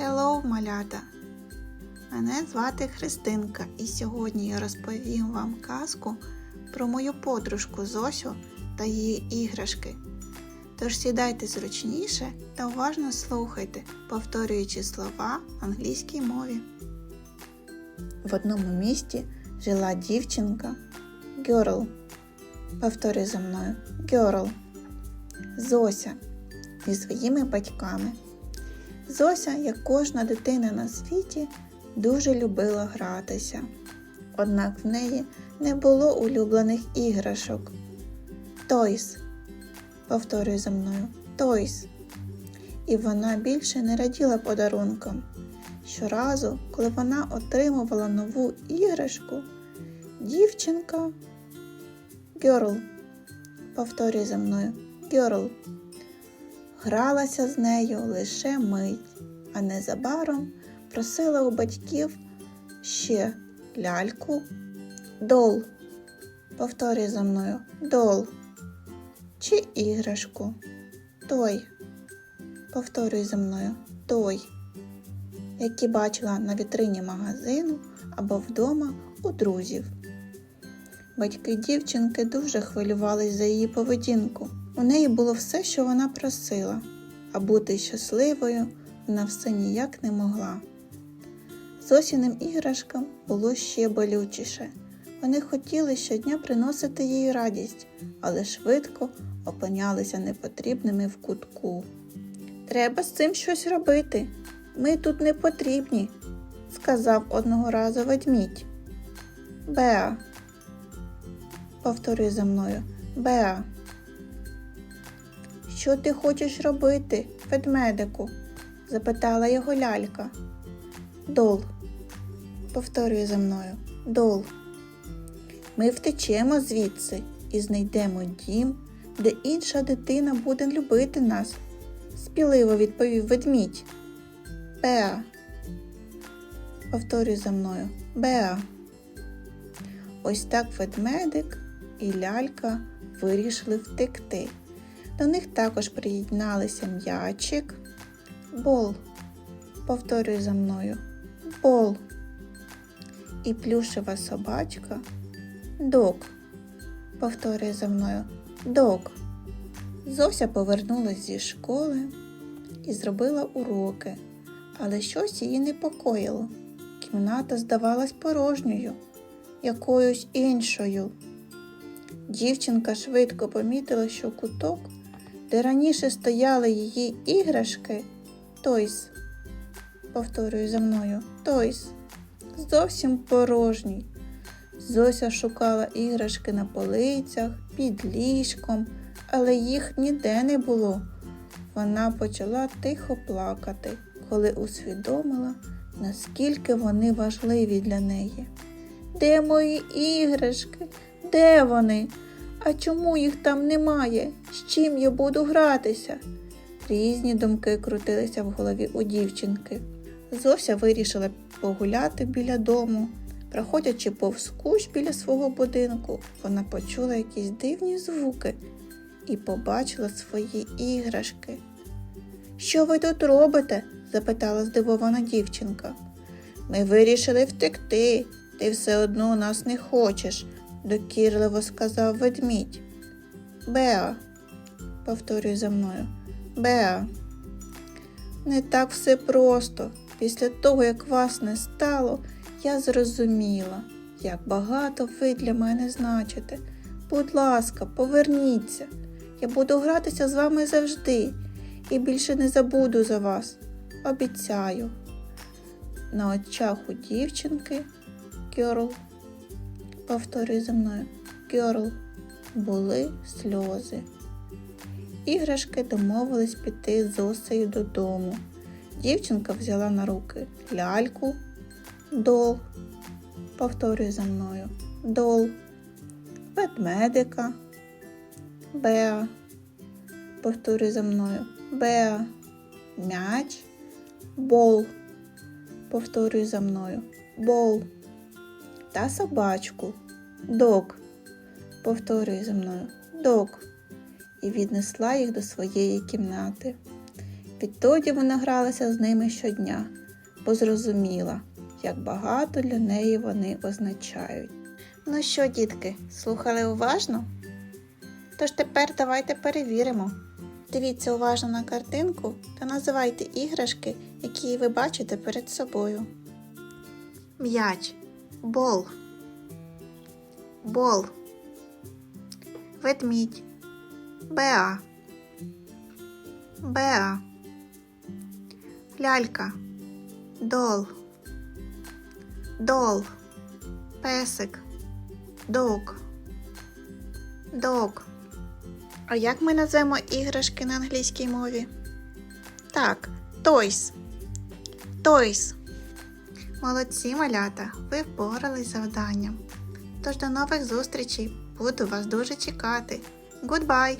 Hello, малята! Мене звати Христинка, і сьогодні я розповім вам казку про мою подружку Зосю та її іграшки. Тож сідайте зручніше та уважно слухайте, повторюючи слова в англійській мові. В одному місті жила дівчинка Girl. Повторюй за мною Girl. Зося зі своїми батьками. Зося, як кожна дитина на світі, дуже любила гратися. Однак в неї не було улюблених іграшок. Тойс. Повторюй за мною. Тойс. І вона більше не раділа подарункам. Щоразу, коли вона отримувала нову іграшку, дівчинка Girl. Повторюй за мною. Girl гралася з нею лише мить, а незабаром просила у батьків ще ляльку, дол. Повторюй за мною дол. Чи іграшку. Той. Повторюй за мною той, які бачила на вітрині магазину або вдома у друзів. Батьки дівчинки дуже хвилювались за її поведінку. У неї було все, що вона просила, а бути щасливою вона все ніяк не могла. Зосіним іграшкам було ще болючіше. Вони хотіли щодня приносити їй радість, але швидко опинялися непотрібними в кутку. Треба з цим щось робити. Ми тут не потрібні, сказав одного разу ведмідь. Беа. Повторюй за мною. Беа. Що ти хочеш робити, ведмедику? запитала його лялька. Дол. Повторюй за мною. Дол. Ми втечемо звідси і знайдемо дім, де інша дитина буде любити нас, спіливо відповів ведмідь. Беа. Повторюй за мною. Беа. Ось так ведмедик і лялька вирішили втекти. До них також приєдналися м'ячик. Бол. Повторюй за мною. Бол. І плюшева собачка. Дог. Повторюй за мною. Дог. Зося повернулась зі школи і зробила уроки, але щось її непокоїло. Кімната здавалась порожньою, якоюсь іншою. Дівчинка швидко помітила, що куток, де раніше стояли її іграшки, Тойс. Повторюю за мною, Тойс. Зовсім порожній. Зося шукала іграшки на полицях, під ліжком, але їх ніде не було. Вона почала тихо плакати, коли усвідомила, наскільки вони важливі для неї. Де мої іграшки? Де вони? А чому їх там немає? З чим я буду гратися? Різні думки крутилися в голові у дівчинки. Зося вирішила погуляти біля дому. Проходячи повз кущ біля свого будинку, вона почула якісь дивні звуки і побачила свої іграшки. Що ви тут робите? запитала здивована дівчинка. Ми вирішили втекти, ти все одно нас не хочеш, докірливо сказав ведмідь. Беа, повторюй за мною. Беа. Не так все просто. Після того, як вас не стало, я зрозуміла, як багато ви для мене значите. Будь ласка, поверніться. Я буду гратися з вами завжди і більше не забуду за вас. Обіцяю. На очах у дівчинки Кьорл, повторюй за мною, Кьорл, були сльози. Іграшки домовились піти з Осею додому. Дівчинка взяла на руки ляльку, дол, повторюй за мною, дол, ведмедика, беа, повторюй за мною, беа, м'яч, бол, повторюй за мною, бол, та собачку, дог, повторюй за мною, дог, і віднесла їх до своєї кімнати. Відтоді вона гралася з ними щодня, бо зрозуміла, як багато для неї вони означають. Ну що, дітки, слухали уважно? Тож тепер давайте перевіримо. Дивіться уважно на картинку та називайте іграшки, які ви бачите перед собою. М'яч, бол, бол, ведмідь, беа, беа, лялька, дол, дол, песик, дог, дог. А як ми назвемо іграшки на англійській мові? Так, toys. Toys. Молодці, малята, ви впорались з завданням. Тож до нових зустрічей. Буду вас дуже чекати. Goodbye!